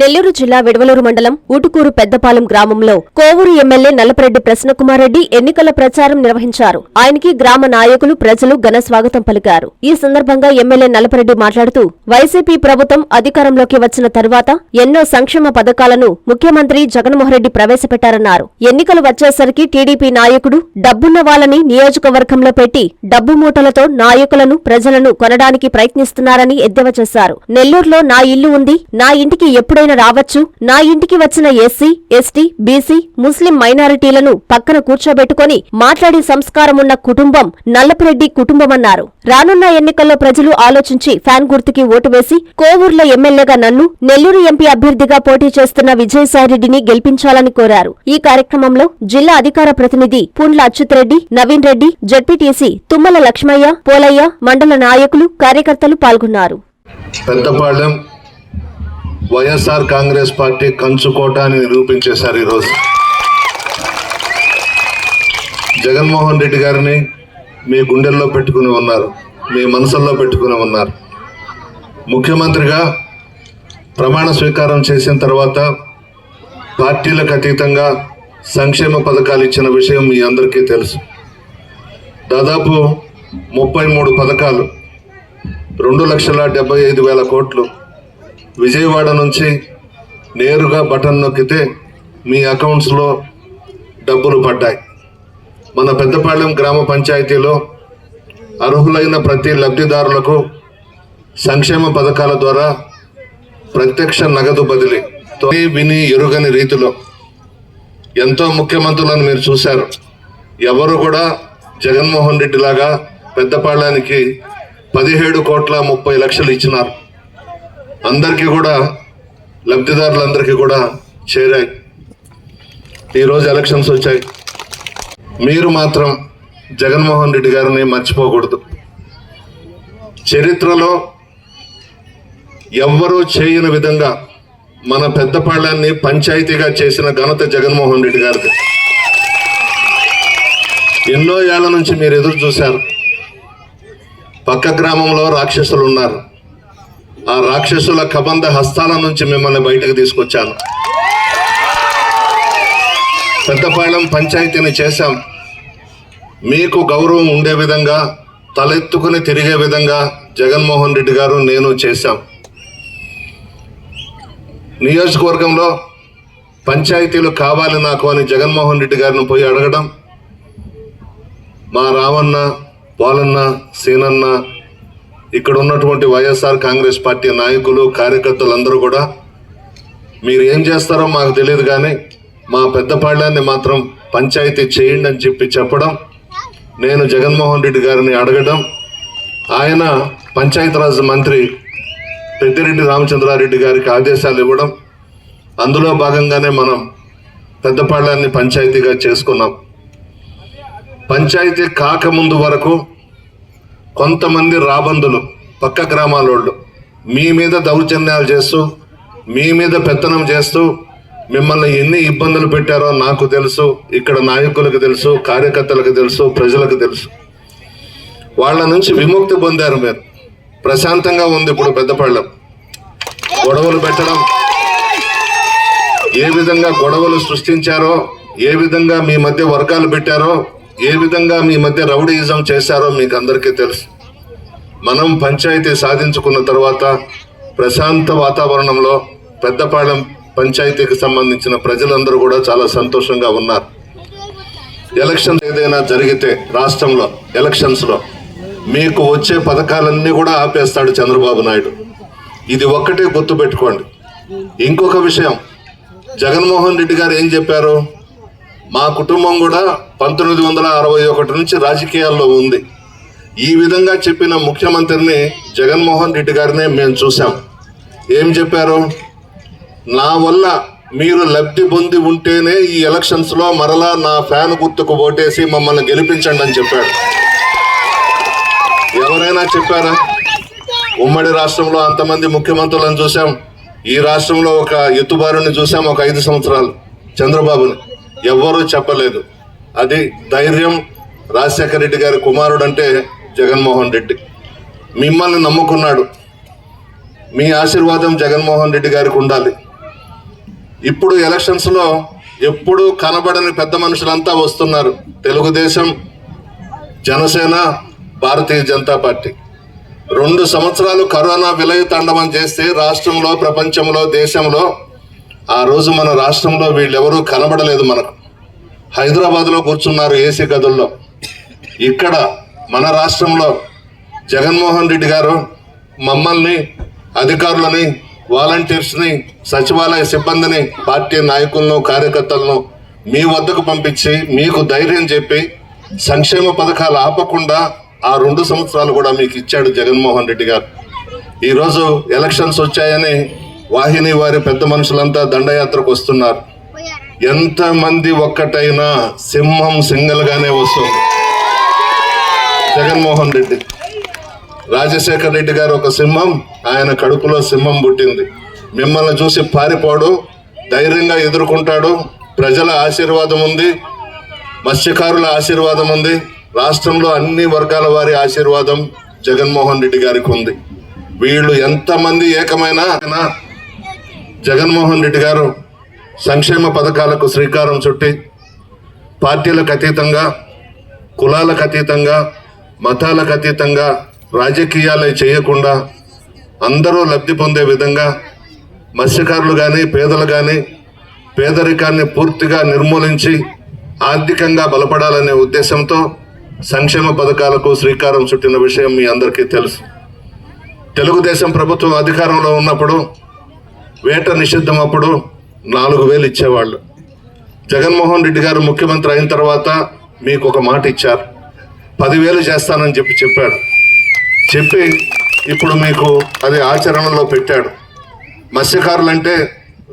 నెల్లూరు జిల్లా విడవలూరు మండలం ఊటుకూరు పెద్దపాలెం గ్రామంలో కోవూరు ఎమ్మెల్యే నల్లపరెడ్డి ప్రసన్నకుమార్ రెడ్డి ఎన్నికల ప్రచారం నిర్వహించారు. ఆయనకి గ్రామ నాయకులు ప్రజలు ఘన స్వాగతం పలికారు. ఈ సందర్భంగా ఎమ్మెల్యే నల్లపరెడ్డి మాట్లాడుతూ వైసీపీ ప్రభుత్వం అధికారంలోకి వచ్చిన తరువాత ఎన్నో సంక్షేమ పథకాలను ముఖ్యమంత్రి జగన్మోహన్ రెడ్డి ప్రవేశపెట్టారన్నారు. ఎన్నికలు వచ్చేసరికి టీడీపీ నాయకుడు డబ్బున్న వాళ్ళని నియోజకవర్గంలో పెట్టి డబ్బు మూటలతో నాయకులను ప్రజలను కొనడానికి ప్రయత్నిస్తున్నారని ఎద్దేవా చేశారు. నెల్లూరులో నా ఇల్లు ఉంది నా ఇంటికి ఎప్పుడైనా రావచ్చు. నా ఇంటికి వచ్చిన ఎస్సీ ఎస్టీ బీసీ ముస్లిం మైనారిటీలను పక్కన కూర్చోబెట్టుకొని మాట్లాడే సంస్కారమున్న కుటుంబం నల్లపురెడ్డి కుటుంబమన్నారు. రానున్న ఎన్నికల్లో ప్రజలు ఆలోచించి ఫ్యాన్ గుర్తుకి ఓటు వేసి కోవూర్ల ఎమ్మెల్యేగా నన్ను నెల్లూరు ఎంపీ అభ్యర్థిగా పోటీ చేస్తున్న విజయసాయిరెడ్డిని గెలిపించాలని కోరారు. ఈ కార్యక్రమంలో జిల్లా అధికార ప్రతినిధి పుండ్ల అచ్యుత్రెడ్డి నవీన్ రెడ్డి జడ్పీటీసీ తుమ్మల లక్ష్మయ్య పోలయ్య మండల నాయకులు కార్యకర్తలు పాల్గొన్నారు. పెద్దపాళెం వైఎస్ఆర్ కాంగ్రెస్ పార్టీ కంచుకోట అని నిరూపించేశారు ఈరోజు. జగన్మోహన్ రెడ్డి గారిని మీ గుండెల్లో పెట్టుకుని ఉన్నారు మీ మనసుల్లో పెట్టుకుని ఉన్నారు. ముఖ్యమంత్రిగా ప్రమాణ స్వీకారం చేసిన తర్వాత పార్టీలకు అతీతంగా సంక్షేమ పథకాలు ఇచ్చిన విషయం మీ అందరికీ తెలుసు. దాదాపు ముప్పై మూడు పథకాలు రెండు లక్షల డెబ్బై ఐదు వేల కోట్లు విజయవాడ నుంచి నేరుగా బటన్ నొక్కితే మీ అకౌంట్స్లో డబ్బులు పడ్డాయి. మన పెద్దపాళెం గ్రామ పంచాయతీలో అర్హులైన ప్రతి లబ్ధిదారులకు సంక్షేమ పథకాల ద్వారా ప్రత్యక్ష నగదు బదిలీ. తొలి విని ఎరుగని రీతిలో ఎంతో ముఖ్యమంత్రులను మీరు చూశారు. ఎవరు కూడా జగన్మోహన్ రెడ్డి లాగా పెద్దపాళానికి పదిహేడు కోట్ల ముప్పై లక్షలు ఇచ్చినారు. అందరికీ కూడా లబ్ధిదారులందరికీ కూడా చేరాయి. ఈరోజు ఎలక్షన్స్ వచ్చాయి. మీరు మాత్రం జగన్మోహన్ రెడ్డి గారిని మర్చిపోకూడదు. చరిత్రలో ఎవ్వరూ చేయని విధంగా మన పెద్దపాళ్ళాన్ని పంచాయతీగా చేసిన ఘనత జగన్మోహన్ రెడ్డి గారిది. ఎన్నో ఏళ్ళ నుంచి మీరు ఎదురు చూశారు. పక్క గ్రామంలో రాక్షసులు ఉన్నారు. ఆ రాక్షసుల కబంధ హస్తాల నుంచి మిమ్మల్ని బయటకు తీసుకొచ్చాను. పెద్దపాళెం పంచాయతీని చేశాం. మీకు గౌరవం ఉండే విధంగా తలెత్తుకుని తిరిగే విధంగా జగన్మోహన్ రెడ్డి గారు నేను చేశాం. నియోజకవర్గంలో పంచాయతీలు కావాలి నాకు అని జగన్మోహన్ రెడ్డి గారిని పోయి అడగడం మా రావన్న పోలన్న సీనన్న ఇక్కడ ఉన్నటువంటి వైఎస్ఆర్ కాంగ్రెస్ పార్టీ నాయకులు కార్యకర్తలు అందరూ కూడా మీరు ఏం చేస్తారో మాకు తెలియదు కానీ మా పెద్దపాళ్యాన్ని మాత్రం పంచాయతీ చేయండి అని చెప్పి చెప్పడం నేను జగన్మోహన్ రెడ్డి గారిని అడగడం ఆయన పంచాయతీరాజ్ మంత్రి పెద్దిరెడ్డి రామచంద్రారెడ్డి గారికి ఆదేశాలు ఇవ్వడం అందులో భాగంగానే మనం పెద్దపాళ్యాన్ని పంచాయతీగా చేసుకున్నాం. పంచాయతీ కాకముందు వరకు కొంతమంది రాబందులు పక్క గ్రామాలోళ్ళు మీ మీద దౌర్జన్యాలు చేస్తూ మీ మీద పెత్తనం చేస్తూ మిమ్మల్ని ఎన్ని ఇబ్బందులు పెట్టారో నాకు తెలుసు ఇక్కడ నాయకులకు తెలుసు కార్యకర్తలకు తెలుసు ప్రజలకు తెలుసు. వాళ్ళ నుంచి విముక్తి పొందారు మీరు. ప్రశాంతంగా ఉంది ఇప్పుడు పెద్దపళ్ళం. గొడవలు పెట్టడం. ఏ విధంగా గొడవలు సృష్టించారో ఏ విధంగా మీ మధ్య వర్గాలు పెట్టారో ఏ విధంగా మీ మధ్య రౌడీయిజం చేశారో మీకు అందరికీ తెలుసు. మనం పంచాయతీ సాధించుకున్న తర్వాత ప్రశాంత వాతావరణంలో పెద్దపాళెం పంచాయతీకి సంబంధించిన ప్రజలందరూ కూడా చాలా సంతోషంగా ఉన్నారు. ఎలక్షన్ ఏదైనా జరిగితే రాష్ట్రంలో ఎలక్షన్స్లో మీకు వచ్చే పథకాలన్నీ కూడా ఆపేస్తాడు చంద్రబాబు నాయుడు. ఇది ఒక్కటే గుర్తుపెట్టుకోండి. ఇంకొక విషయం జగన్మోహన్ రెడ్డి గారు ఏం చెప్పారు? మా కుటుంబం కూడా పంతొమ్మిది వందల అరవై ఒకటి నుంచి రాజకీయాల్లో ఉంది. ఈ విధంగా చెప్పిన ముఖ్యమంత్రిని జగన్మోహన్ రెడ్డి గారినే మేము చూసాం ఏం చెప్పారు? నా వల్ల మీరు లబ్ధి పొంది ఉంటేనే ఈ ఎలక్షన్స్లో మరలా నా ఫ్యాన్ గుర్తుకు ఓటేసి మమ్మల్ని గెలిపించండి అని చెప్పాడు. ఎవరైనా చెప్పారా? ఉమ్మడి రాష్ట్రంలో అంతమంది ముఖ్యమంత్రులను చూసాం ఈ రాష్ట్రంలో ఒక ఎత్తుబారుని చూసాం ఒక ఐదు సంవత్సరాలు. చంద్రబాబుని. ఎవ్వరూ చెప్పలేదు. అది ధైర్యం రాజశేఖర రెడ్డి గారి కుమారుడు అంటే జగన్మోహన్ రెడ్డి. మిమ్మల్ని నమ్ముకున్నాడు. మీ ఆశీర్వాదం జగన్మోహన్ రెడ్డి గారికి ఉండాలి. ఇప్పుడు ఎలక్షన్స్లో ఎప్పుడూ ఎప్పుడు కనబడని పెద్ద మనుషులంతా వస్తున్నారు. తెలుగుదేశం జనసేన భారతీయ జనతా పార్టీ. రెండు సంవత్సరాలు కరోనా విలయ తాండవం చేస్తే రాష్ట్రంలో ప్రపంచంలో దేశంలో ఆ రోజు మన రాష్ట్రంలో వీళ్ళెవరూ కనబడలేదు మనకు. హైదరాబాద్లో కూర్చున్నారు ఏసీ గదుల్లో. ఇక్కడ మన రాష్ట్రంలో జగన్మోహన్ రెడ్డి గారు మమ్మల్ని అధికారులని వాలంటీర్స్ని సచివాలయ సిబ్బందిని పార్టీ నాయకులను కార్యకర్తలను మీ వద్దకు పంపించి మీకు ధైర్యం చెప్పి సంక్షేమ పథకాలు ఆపకుండా ఆ రెండు సంవత్సరాలు కూడా మీకు ఇచ్చాడు జగన్మోహన్ రెడ్డి గారు. ఈరోజు ఎలక్షన్స్ వచ్చాయని వాహిని వారి పెద్ద మనుషులంతా దండయాత్రకు వస్తున్నారు. ఎంతమంది ఒక్కటైనా సింహం సింగల్గానే వస్తుంది. జగన్మోహన్ రెడ్డి. రాజశేఖర్ రెడ్డి గారు ఒక సింహం ఆయన కడుపులో సింహం పుట్టింది. మిమ్మల్ని చూసి పారిపోడు ధైర్యంగా ఎదుర్కొంటాడు. ప్రజల ఆశీర్వాదం ఉంది మత్స్యకారుల ఆశీర్వాదం ఉంది రాష్ట్రంలో అన్ని వర్గాల వారి ఆశీర్వాదం జగన్మోహన్ రెడ్డి గారికి ఉంది. వీళ్ళు ఎంతమంది ఏకమైనా జగన్మోహన్ రెడ్డి గారు సంక్షేమ పథకాలకు శ్రీకారం చుట్టి పార్టీలకు అతీతంగా కులాలకు అతీతంగా మతాలకు అతీతంగా రాజకీయాలే చేయకుండా అందరూ లబ్ధి పొందే విధంగా మత్స్యకారులు కానీ పేదలు కానీ పేదరికాన్ని పూర్తిగా నిర్మూలించి ఆర్థికంగా బలపడాలనే ఉద్దేశంతో సంక్షేమ పథకాలకు శ్రీకారం చుట్టిన విషయం మీ అందరికీ తెలుసు. తెలుగుదేశం ప్రభుత్వం అధికారంలో ఉన్నప్పుడు వేట నిషిద్ధం అప్పుడు నాలుగు వేలు ఇచ్చేవాళ్ళు. జగన్మోహన్ రెడ్డి గారు ముఖ్యమంత్రి అయిన తర్వాత మీకు ఒక మాట ఇచ్చారు. పదివేలు చేస్తానని చెప్పి చెప్పాడు. చెప్పి ఇప్పుడు మీకు అది ఆచరణలో పెట్టాడు. మత్స్యకారులంటే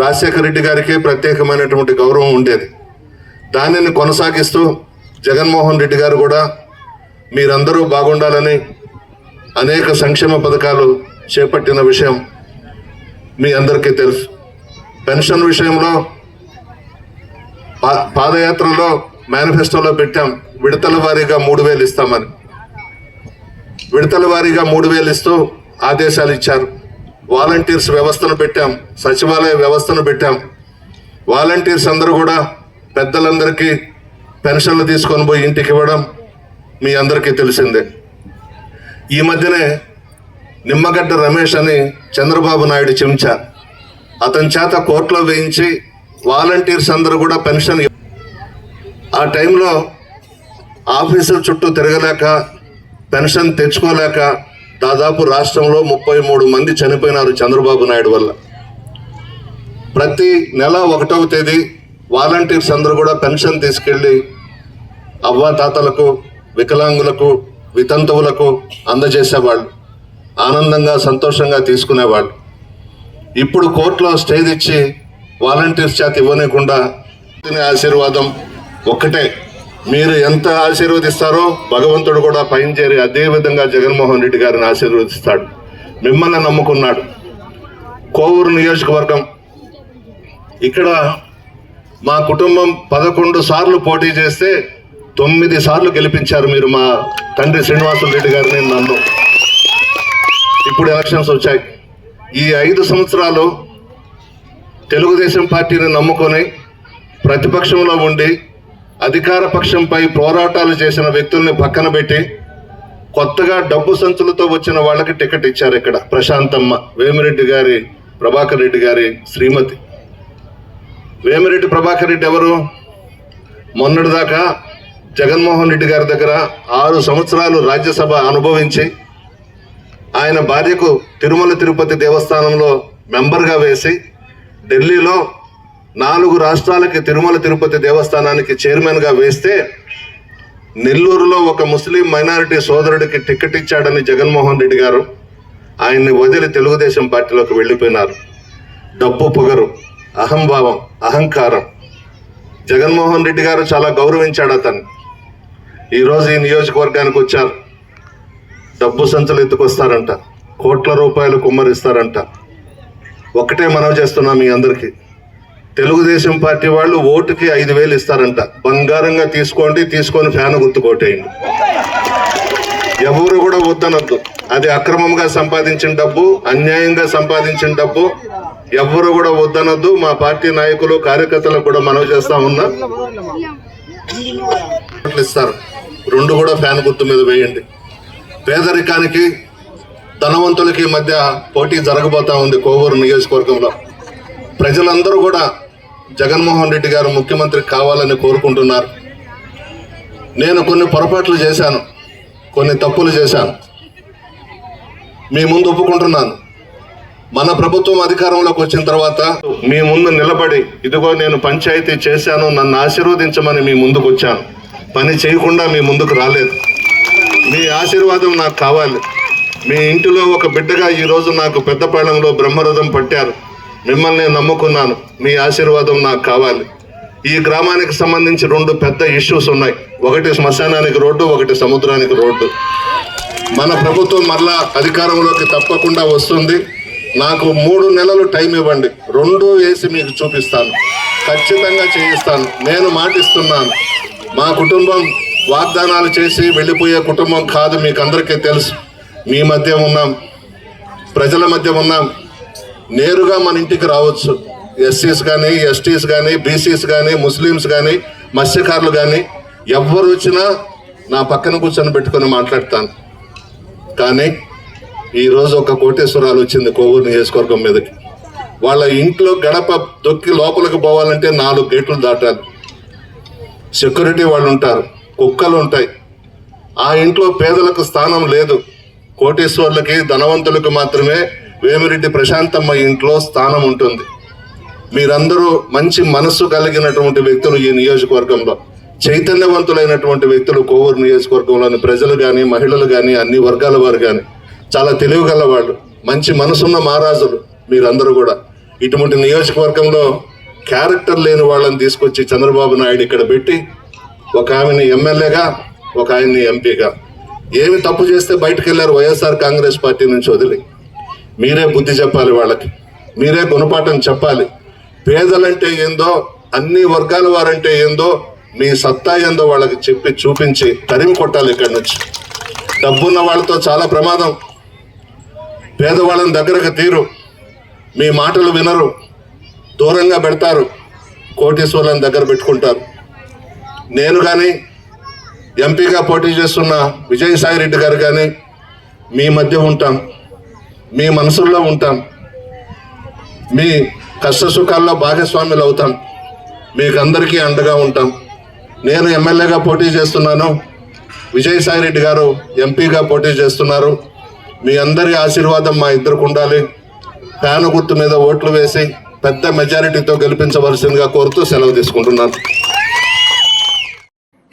రాజశేఖర రెడ్డి గారికే ప్రత్యేకమైనటువంటి గౌరవం ఉండేది. దానిని కొనసాగిస్తూ జగన్మోహన్ రెడ్డి గారు కూడా మీరందరూ బాగుండాలని అనేక సంక్షేమ పథకాలు చేపట్టిన విషయం మీ అందరికీ తెలుసు. పెన్షన్ విషయంలో పా- పాదయాత్రలో మేనిఫెస్టోలో పెట్టాం. విడతల వారీగా మూడు వేలు ఇస్తామని. విడతల వారీగా మూడు వేలు ఇస్తూ ఆదేశాలు ఇచ్చారు. వాలంటీర్స్ వ్యవస్థను పెట్టాం. సచివాలయ వ్యవస్థను పెట్టాం. వాలంటీర్స్ అందరూ కూడా పెద్దలందరికీ పెన్షన్లు తీసుకొని పోయి ఇంటికి ఇవ్వడం మీ అందరికీ తెలిసిందే. ఈ మధ్యనే నిమ్మగడ్డ రమేష్ అని చంద్రబాబు నాయుడు చెంచా. అతని చేత కోర్టులో వేయించి వాలంటీర్స్ అందరూ కూడా పెన్షన్ ఇవ్వ- ఆ టైంలో ఆఫీసుల చుట్టూ తిరగలేక పెన్షన్ తెచ్చుకోలేక దాదాపు రాష్ట్రంలో ముప్పై మూడు మంది చనిపోయినారు చంద్రబాబు నాయుడు వల్ల. ప్రతి నెల ఒకటవ తేదీ వాలంటీర్స్ అందరూ కూడా పెన్షన్ తీసుకెళ్ళి అవ్వాతాతలకు వికలాంగులకు వితంతువులకు అందజేసేవాళ్ళు. ఆనందంగా సంతోషంగా తీసుకునేవాళ్ళు. ఇప్పుడు కోర్టులో స్టే తెచ్చి వాలంటీర్స్ చేత ఇవ్వనీయకుండా ఆశీర్వాదం ఒక్కటే. మీరు ఎంత ఆశీర్వదిస్తారో భగవంతుడు కూడా పైన చేరి అదే విధంగా జగన్మోహన్ రెడ్డి గారిని ఆశీర్వదిస్తాడు. మిమ్మల్ని నమ్ముకున్నాడు. కోవూరు నియోజకవర్గం. ఇక్కడ మా కుటుంబం పదకొండు సార్లు పోటీ చేస్తే తొమ్మిది సార్లు గెలిపించారు మీరు మా తండ్రి శ్రీనివాసులు రెడ్డి గారిని నన్ను. ఇప్పుడు ఎలక్షన్స్ వచ్చాయి. ఈ ఐదు సంవత్సరాలు తెలుగుదేశం పార్టీని నమ్ముకొని ప్రతిపక్షంలో ఉండి అధికార పక్షంపై పోరాటాలు చేసిన వ్యక్తుల్ని పక్కన పెట్టి కొత్తగా డబ్బు సంచులతో వచ్చిన వాళ్ళకి టికెట్ ఇచ్చారు ఇక్కడ ప్రశాంతమ్మ వేమిరెడ్డి గారి ప్రభాకర్ రెడ్డి గారి శ్రీమతి. వేమిరెడ్డి ప్రభాకర్ రెడ్డి ఎవరు? మొన్నటిదాకా జగన్మోహన్ రెడ్డి గారి దగ్గర ఆరు సంవత్సరాలు రాజ్యసభ అనుభవించి ఆయన భార్యకు తిరుమల తిరుపతి దేవస్థానంలో మెంబర్గా వేసి ఢిల్లీలో నాలుగు రాష్ట్రాలకి తిరుమల తిరుపతి దేవస్థానానికి చైర్మన్గా వేస్తే నెల్లూరులో ఒక ముస్లిం మైనారిటీ సోదరుడికి టికెట్ ఇచ్చాడని జగన్మోహన్ రెడ్డి గారు ఆయన్ని వదిలి తెలుగుదేశం పార్టీలోకి వెళ్ళిపోయినారు. డబ్బు పొగరు అహంభావం అహంకారం. జగన్మోహన్ రెడ్డి గారు చాలా గౌరవించాడు అతన్ని. ఈరోజు ఈ నియోజకవర్గానికి వచ్చారు. డబ్బు సంచులు ఎత్తుకొస్తారంట. కోట్ల రూపాయలు కుమ్మరిస్తారంట. ఒకటే మనవి చేస్తున్నా మీ అందరికీ. తెలుగుదేశం పార్టీ వాళ్ళు ఓటుకి ఐదు వేలు ఇస్తారంట. బంగారంగా తీసుకోండి తీసుకొని ఫ్యాన్ గుర్తుకోటేయండి ఎవరు కూడా వద్దనొద్దు. అది అక్రమంగా సంపాదించిన డబ్బు అన్యాయంగా సంపాదించిన డబ్బు. ఎవరు కూడా వద్దనొద్దు. మా పార్టీ నాయకులు కార్యకర్తలకు కూడా మనవి చేస్తా ఉన్నా. ఇస్తారు. రెండు కూడా ఫ్యాన్ గుర్తు మీద వేయండి. పేదరికానికి ధనవంతులకి మధ్య పోటీ జరగబోతా ఉంది కోవూరు నియోజకవర్గంలో. ప్రజలందరూ కూడా జగన్మోహన్ రెడ్డి గారు ముఖ్యమంత్రి కావాలని కోరుకుంటున్నారు. నేను కొన్ని పొరపాట్లు చేశాను కొన్ని తప్పులు చేశాను. మీ ముందు ఒప్పుకుంటున్నాను. మన ప్రభుత్వం అధికారంలోకి వచ్చిన తర్వాత మీ ముందు నిలబడి ఇదిగో నేను పంచాయతీ చేశాను నన్ను ఆశీర్వదించమని మీ ముందుకు వచ్చాను. పని చేయకుండా మీ ముందుకు రాలేదు. మీ ఆశీర్వాదం నాకు కావాలి. మీ ఇంటిలో ఒక బిడ్డగా ఈరోజు నాకు పెద్దపాళెంలో బ్రహ్మరథం పట్టారు. మిమ్మల్ని నమ్ముకున్నాను. మీ ఆశీర్వాదం నాకు కావాలి. ఈ గ్రామానికి సంబంధించి రెండు పెద్ద ఇష్యూస్ ఉన్నాయి. ఒకటి శ్మశానానికి రోడ్డు ఒకటి సముద్రానికి రోడ్డు. మన ప్రభుత్వం మరలా అధికారంలోకి తప్పకుండా వస్తుంది. నాకు మూడు నెలలు టైం ఇవ్వండి. రెండు వేసి మీకు చూపిస్తాను. ఖచ్చితంగా చేయిస్తాను. నేను మాటిస్తున్నాను. మా కుటుంబం వాగ్దానాలు చేసి వెళ్ళిపోయే కుటుంబం కాదు మీకు అందరికీ తెలుసు. మీ మధ్య ఉన్నాం. ప్రజల మధ్య ఉన్నాం. నేరుగా మన ఇంటికి రావచ్చు. ఎస్సీస్ కానీ ఎస్టీస్ కానీ బీసీస్ కానీ ముస్లిమ్స్ కానీ మత్స్యకారులు కానీ ఎవ్వరు వచ్చినా నా పక్కన కూర్చొని పెట్టుకొని మాట్లాడతాను. కానీ ఈరోజు ఒక కోటేశ్వరాలు వచ్చింది కోవూరు నియోజకవర్గం మీదకి. వాళ్ళ ఇంట్లో గడప దొక్కి లోపలికి పోవాలంటే నాలుగు గేట్లు దాటాలి. సెక్యూరిటీ వాళ్ళు ఉంటారు. కుక్కలు ఉంటాయి ఆ ఇంట్లో పేదలకు స్థానం లేదు. కోటేశ్వర్లకి ధనవంతులకు మాత్రమే వేమిరెడ్డి ప్రశాంతమ్మ ఇంట్లో స్థానం ఉంటుంది. మీరందరూ మంచి మనస్సు కలిగినటువంటి వ్యక్తులు ఈ నియోజకవర్గంలో. చైతన్యవంతులైనటువంటి వ్యక్తులు కోవూరు నియోజకవర్గంలోని ప్రజలు కానీ మహిళలు కానీ అన్ని వర్గాల వారు కానీ చాలా తెలివిగల వాళ్ళు మంచి మనసున్న మహారాజులు మీరందరూ కూడా. ఇటువంటి నియోజకవర్గంలో క్యారెక్టర్ లేని వాళ్ళని తీసుకొచ్చి చంద్రబాబు నాయుడు ఇక్కడ పెట్టి ఒక ఆమెని ఎమ్మెల్యేగా ఒక ఆయన్ని ఎంపీగా. ఏమి తప్పు చేస్తే బయటకు వెళ్ళారు వైఎస్ఆర్ కాంగ్రెస్ పార్టీ నుంచి వదిలి. మీరే బుద్ధి చెప్పాలి వాళ్ళకి. మీరే గుణపాఠం చెప్పాలి. పేదలంటే ఏందో అన్ని వర్గాల వారంటే ఏందో మీ సత్తా ఏందో వాళ్ళకి చెప్పి చూపించి తరిమి కొట్టాలి ఇక్కడి నుంచి. డబ్బున్న వాళ్ళతో చాలా ప్రమాదం. పేదవాళ్ళని దగ్గరకు తీరు. మీ మాటలు వినరు. దూరంగా పెడతారు. కోటేశ్వర్లను దగ్గర పెట్టుకుంటారు. నేను కానీ ఎంపీగా పోటీ చేస్తున్న విజయసాయి రెడ్డి గారు కానీ మీ మధ్య ఉంటాం. మీ మనసుల్లో ఉంటాం. మీ కష్ట సుఖాల్లో భాగస్వాములు అవుతాం. మీకు అందరికీ అండగా ఉంటాం. నేను ఎమ్మెల్యేగా పోటీ చేస్తున్నాను. విజయసాయి రెడ్డి గారు ఎంపీగా పోటీ చేస్తున్నారు. మీ అందరి ఆశీర్వాదం మా ఇద్దరికి ఉండాలి. ఫ్యాను గుర్తు మీద ఓట్లు వేసి పెద్ద మెజారిటీతో గెలిపించవలసిందిగా కోరుతూ సెలవు తీసుకుంటున్నాను.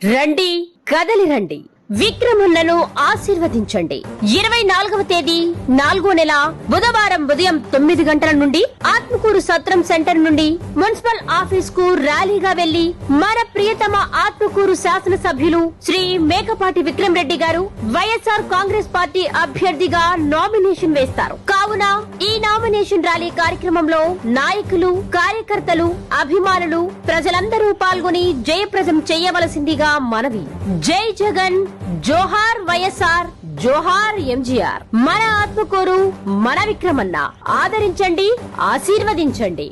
రండి కదలి రండి. విక్రములను ఆశీర్వదించండి. ఇరవై నాలుగవ తేదీ నాలుగో నెల బుధవారం ఉదయం తొమ్మిది గంటల నుండి ఆత్మకూరు సత్రం సెంటర్ నుండి మున్సిపల్ ఆఫీస్కు ర్యాలీగా వెళ్ళి మన ప్రియతమ ఆత్మకూరు శాసనసభ్యులు శ్రీ మేకపాటి విక్రమ్ రెడ్డి గారు వైఎస్ఆర్ కాంగ్రెస్ పార్టీ అభ్యర్థిగా నామినేషన్ వేస్తారు. కావున ఈ నామినేషన్ ర్యాలీ కార్యక్రమంలో నాయకులు కార్యకర్తలు అభిమానులు ప్రజలందరూ పాల్గొని జయప్రదం చేయవలసిందిగా మనవి. జై జగన్ జోహార్ వైఎస్ఆర్ జోహార్ ఎంజీఆర్. మన ఆత్మకూరు మన విక్రమన్న. ఆదరించండి ఆశీర్వదించండి.